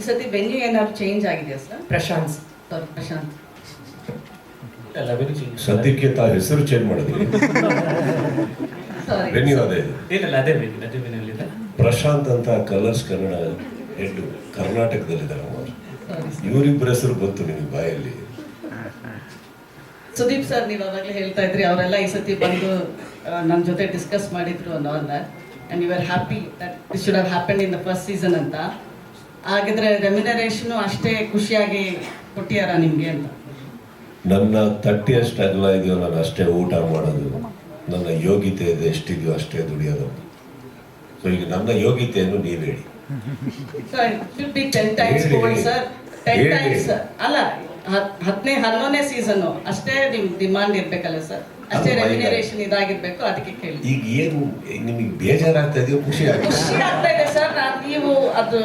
ಈ ಸತಿ ವೆನ್ಯೂ ಏನಾದ್ರು ಚೇಂಜ್ ಆಗಿದೆಯಾ ಸರ್ ಪ್ರಶಾಂತ್. ಸರ್ ಪ್ರಶಾಂತ್. ಸದ್ಯಕ್ಕೆ ತಾ ಹೆಸರು ಚೇಂಜ್ ಮಾಡಿದ್ರಿ. ಸಾರಿ ವೆನ್ಯೂ ಅದೇ ಏನಿಲ್ಲ ಅದೇ ವೆನ್ಯೂ ಅದೇ ವೆನ್ಯೂಲಿದೆ ಪ್ರಶಾಂತ್ ಅಂತ ಕಲರ್ಸ್ ಕನ್ನಡ ಹೆಡ್ ಕರ್ನಾಟಕದಲ್ಲಿದ್ದಾರೆ ಅವರು ಇವರಿಬ್ಬರ ಹೆಸರು ಬಂತು ನಿಮಗೆ ಬಾಯಲ್ಲಿ. ಸುದೀಪ್ ಸರ್ ನೀವು ಅವಾಗಲೇ ಹೇಳ್ತಾ ಇದ್ರಿ ಅವರೆಲ್ಲ ಈ ಸತಿ ಬಂದು ನನ್ನ ಜೊತೆ ಡಿಸ್ಕಸ್ ಮಾಡಿದ್ರು ಅನ್ನೋ and you are happy that this should have happen in the first season ಅಂತ. ಹಾಗಿದ್ರೆ ರೆಮ್ಯುನರೇಷನು ಅಷ್ಟೇ ಖುಷಿಯಾಗಿ ಕೊಟ್ಟಿಯಾರ ನಿಮಗೆ ಅಂತ. ನನ್ನ ತಟ್ಟಿ ಅಷ್ಟು ಅಗಲ ಇದೆಯೋ ನಾನು ಅಷ್ಟೇ ಊಟ ಮಾಡೋದು ನನ್ನ ಯೋಗ್ಯತೆ ಇದೆ ಎಷ್ಟಿದೆಯೋ ಅಷ್ಟೇ ದುಡಿಯೋದು. ಸೊ ಈಗ ನನ್ನ ಯೋಗ್ಯತೆಯನ್ನು ನೀವು ಹೇಳಿ. ಅಲ್ಲ ಹತ್- ಹತ್ತನೇ ಹನ್ನೊಂದನೇ ಸೀಸನ್ ಅಷ್ಟೇ ನಿಮ್ ಡಿಮಾಂಡ್ ಇರ್ಬೇಕಲ್ಲ ಸರ್ ಅಷ್ಟೇ ರೆಮ್ಯುನರೇಷನ್ ಇದಾಗಿರ್ಬೇಕು ಅದಕ್ಕೆ ಕೇಳಿ. ಈಗ ಏನು ನಿಮಗೆ ಬೇಜಾರಾಗ್ತಾ ಇದೆಯೋ ಖುಷಿ ಆಗ್ತದೆ ಖುಷಿ ಆಗ್ತಾ ಇದೆ ಸರ್ ನೀವು ಅದು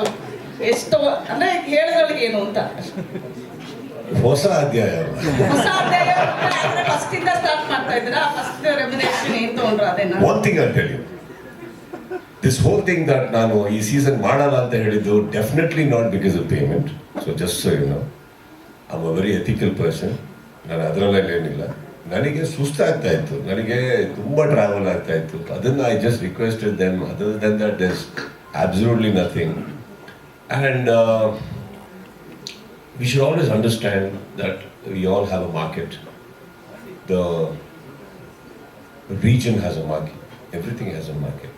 ಎಷ್ಟು ಅಂದ್ರೆ ಹೇಳಿದವಳಿಗೆ ಏನು ಅಂತ. ಹೊಸ ಅಧ್ಯಾಯ ಹೊಸ ಅಧ್ಯಾಯ ಫಸ್ಟ್ ಇಂದ ಸ್ಟಾರ್ಟ್ ಮಾಡ್ತಾ ಇದ್ದೀರಾ? ಫಸ್ಟ್ ರೆಮಿನೇಷನ್ ಏನ್ ತಗೊಂಡ್ರು ಅದೇನಾ? ಒನ್ ಥಿಂಗ್ ಅಂತ ಹೇಳಿ ದಿಸ್ ಹೋಲ್ ಥಿಂಗ್ ದಟ್ ನಾನು ಈ ಸೀಸನ್ ಮಾಡಲ್ಲ ಅಂತ ಹೇಳಿದ್ದು definitely not because of payment so just so you know I a very ethical person ನಾನು ಅದರಲ್ಲೆಲ್ಲ ಏನಿಲ್ಲ. ನನಗೆ ಸುಸ್ತಾಗ್ತಾ ಇತ್ತು. ನನಗೆ ತುಂಬ ಟ್ರಾವೆಲ್ ಆಗ್ತಾ ಇತ್ತು. ಅದನ್ನು I just requested then other than that is absolutely nothing and we should always understand that we all have a market. The region has a market. Everything has a market.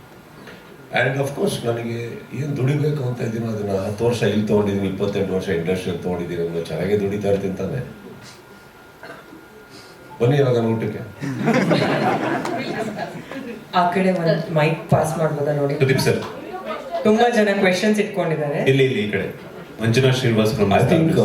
And of course ನನಗೆ ಏನು ದುಡಿಬೇಕು ಅಂತ ಇದ್ದೀನೋ ಅದನ್ನು ಹತ್ತು ವರ್ಷ ಇಲ್ಲಿ ತೊಗೊಂಡಿದ್ದೀನಿ ಇಪ್ಪತ್ತೆಂಟು ವರ್ಷ ಇಂಡಸ್ಟ್ರಿಯಲ್ಲಿ ತೊಗೊಂಡಿದ್ದೀನಿ ಅನ್ನೋ ಚೆನ್ನಾಗೇ ದುಡಿತಾ ಇರ್ತೀನಿ ತಾನೆ ಬನ್ನಿ ಇವಾಗ ಊಟಕ್ಕೆ ಆ ಕಡೆ ಒಂದು ಮೈಕ್ ಪಾಸ್ ಮಾಡ್ಬೋದಾ ನೋಡಿ ಸರ್ ತುಂಬಾ ಜನ ಕ್ವೆಶನ್ಸ್ ಇಟ್ಕೊಂಡಿದ್ದಾರೆ. ಇಲ್ಲಿ ಇಲ್ಲಿ ಈ ಕಡೆ. Manjunath Srinivas from I think